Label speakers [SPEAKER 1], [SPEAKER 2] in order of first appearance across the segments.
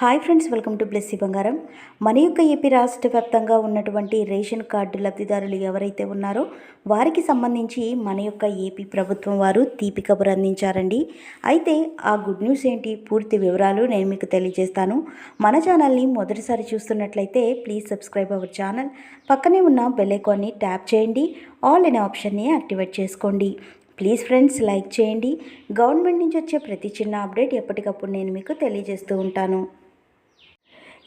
[SPEAKER 1] Hi friends welcome to Blessy Bangaram. మన యొక్క AP రాష్ట్ర వ్యాప్తంగా ఉన్నటువంటి రేషన్ కార్డు లబ్ధిదారులు ఎవరైతే ఉన్నారో వారికి సంబంధించి మన యొక్క ఏపీ ప్రభుత్వం వారు తీపి కబురు అందించారండి. అయితే ఆ గుడ్ న్యూస్ ఏంటి? పూర్తి వివరాలు నేను మీకు తెలియజేస్తాను. మన ఛానల్ని మొదటిసారి చూస్తున్నట్లయితే ప్లీజ్ సబ్స్క్రైబ్ అవర్ ఛానల్. పక్కనే ఉన్న బెల్లైకాన్ని ట్యాప్ చేయండి. ఆల్ అనే ఆప్షన్ని యాక్టివేట్ చేసుకోండి. ప్లీజ్ ఫ్రెండ్స్ లైక్ చేయండి. గవర్నమెంట్ నుంచి వచ్చే ప్రతి చిన్న అప్డేట్ ఎప్పటికప్పుడు నేను మీకు తెలియజేస్తూ ఉంటాను.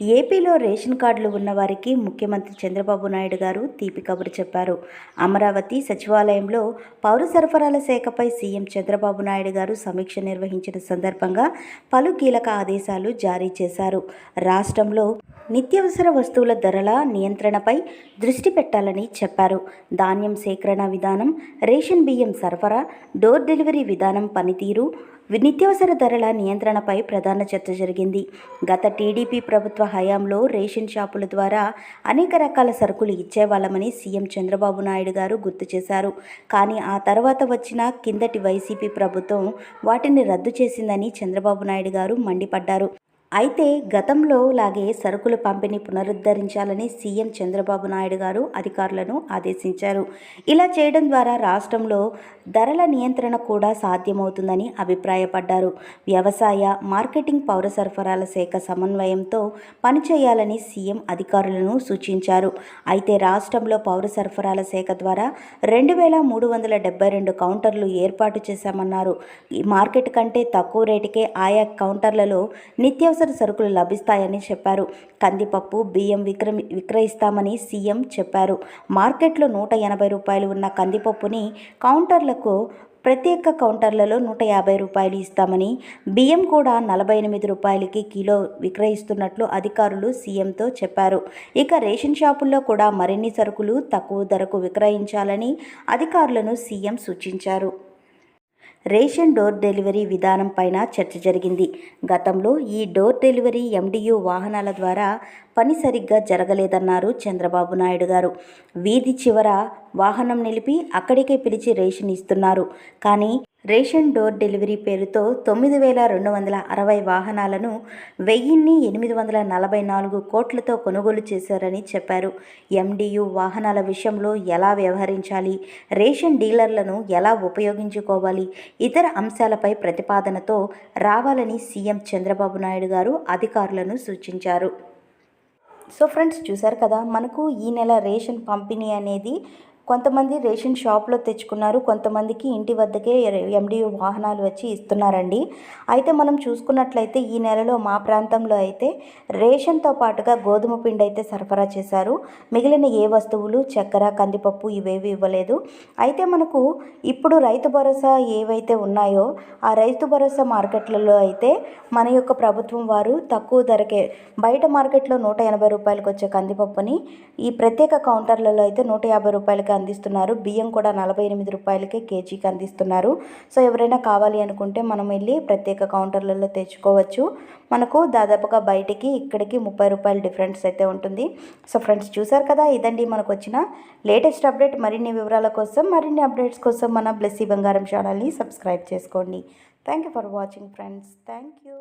[SPEAKER 1] ఏపీలో రేషన్ కార్డులు ఉన్నవారికి ముఖ్యమంత్రి చంద్రబాబు నాయుడు గారు తీపి కబురు చెప్పారు. అమరావతి సచివాలయంలో పౌర సరఫరాల శాఖపై సీఎం చంద్రబాబు నాయుడు గారు సమీక్ష నిర్వహించిన సందర్భంగా పలు కీలక ఆదేశాలు జారీ చేశారు. రాష్ట్రంలో నిత్యావసర వస్తువుల ధరల నియంత్రణపై దృష్టి పెట్టాలని చెప్పారు. ధాన్యం సేకరణ విధానం రేషన్ బియ్యం సరఫరా డోర్ డెలివరీ విధానం పనితీరు నిత్యావసర ధరల నియంత్రణపై ప్రధాన చర్చ జరిగింది. గత టీడీపీ ప్రభుత్వ హయాంలో రేషన్ షాపుల ద్వారా అనేక రకాల సరుకులు ఇచ్చేవాళ్ళమని సీఎం చంద్రబాబు నాయుడు గారు గుర్తు చేశారు. కానీ ఆ తర్వాత వచ్చిన కిందటి వైసీపీ ప్రభుత్వం వాటిని రద్దు చేసిందని చంద్రబాబు నాయుడు గారు మండిపడ్డారు. అయితే గతంలో లాగే సరుకుల పంపిణీ పునరుద్ధరించాలని సీఎం చంద్రబాబు నాయుడు గారు అధికారులను ఆదేశించారు. ఇలా చేయడం ద్వారా రాష్ట్రంలో ధరల నియంత్రణ కూడా సాధ్యమవుతుందని అభిప్రాయపడ్డారు. వ్యవసాయ మార్కెటింగ్ పౌర సరఫరాల శాఖ సమన్వయంతో పనిచేయాలని సీఎం అధికారులను సూచించారు. అయితే రాష్ట్రంలో పౌర సరఫరాల శాఖ ద్వారా రెండు వేల మూడు వందల డెబ్బై రెండు కౌంటర్లు ఏర్పాటు చేశామన్నారు. ఈ మార్కెట్ కంటే తక్కువ రేటుకే ఆయా కౌంటర్లలో నిత్యవసర నిత్యావసర సరుకులు లభిస్తాయని చెప్పారు. కందిపప్పు బియ్యం విక్ర విక్రయిస్తామని సీఎం చెప్పారు. మార్కెట్లో నూట ఎనభై రూపాయలు ఉన్న కందిపప్పుని కౌంటర్లకు ప్రత్యేక కౌంటర్లలో నూట యాభై రూపాయలు ఇస్తామని బియ్యం కూడా నలభై ఎనిమిది రూపాయలకి కిలో విక్రయిస్తున్నట్లు అధికారులు సీఎంతో చెప్పారు. ఇక రేషన్ షాపుల్లో కూడా మరిన్ని సరుకులు తక్కువ ధరకు విక్రయించాలని అధికారులను సీఎం సూచించారు. రేషన్ డోర్ డెలివరీ విధానం పైన చర్చ జరిగింది. గతంలో ఈ డోర్ డెలివరీ ఎండియు వాహనాల ద్వారా పని సరిగ్గా జరగలేదన్నారు చంద్రబాబు నాయుడు గారు. వీధి చివర వాహనం నిలిపి అక్కడికే పిలిచి రేషన్ ఇస్తున్నారు. కానీ రేషన్ డోర్ డెలివరీ పేరుతో తొమ్మిది వేల రెండు వందల అరవై వాహనాలను వెయ్యిన్ని ఎనిమిది వందల నలభై నాలుగు కోట్లతో కొనుగోలు చేశారని చెప్పారు. ఎండియు వాహనాల విషయంలో ఎలా వ్యవహరించాలి? రేషన్ డీలర్లను ఎలా ఉపయోగించుకోవాలి? ఇతర అంశాలపై ప్రతిపాదనతో రావాలని సీఎం చంద్రబాబు నాయుడు గారు అధికారులను సూచించారు. సో ఫ్రెండ్స్ చూశారు కదా? మనకు ఈ నెల రేషన్ పంపిణీ అనేది కొంతమంది రేషన్ షాప్లో తెచ్చుకున్నారు కొంతమందికి ఇంటి వద్దకే ఎండియు వాహనాలు వచ్చి ఇస్తున్నారండి. అయితే మనం చూసుకున్నట్లయితే ఈ నెలలో మా ప్రాంతంలో అయితే రేషన్తో పాటుగా గోధుమ పిండి అయితే సరఫరా చేశారు. మిగిలిన ఏ వస్తువులు చక్కెర కందిపప్పు ఇవేవి ఇవ్వలేదు. అయితే మనకు ఇప్పుడు రైతు భరోసా ఏవైతే ఉన్నాయో ఆ రైతు భరోసా మార్కెట్లలో అయితే మన యొక్క ప్రభుత్వం వారు తక్కువ ధరకే బయట మార్కెట్లో నూట ఎనభై రూపాయలకు వచ్చే కందిపప్పుని ఈ ప్రత్యేక కౌంటర్లలో అయితే నూట యాభై రూపాయలకి అందిస్తున్నారు. బియ్యం కూడా నలభై ఎనిమిది రూపాయలకే కేజీకి అందిస్తున్నారు. సో ఎవరైనా కావాలి అనుకుంటే మనం వెళ్ళి ప్రత్యేక కౌంటర్లలో తెచ్చుకోవచ్చు. మనకు దాదాపుగా బయటికి ఇక్కడికి ముప్పై రూపాయల డిఫరెన్స్ అయితే ఉంటుంది. సో ఫ్రెండ్స్ చూసారు కదా ఇదండి మనకు వచ్చిన లేటెస్ట్ అప్డేట్. మరిన్ని వివరాల కోసం మరిన్ని అప్డేట్స్ కోసం మన బ్లెస్సీ బంగారం ఛానల్ని సబ్స్క్రైబ్ చేసుకోండి. Thank you for watching friends thank you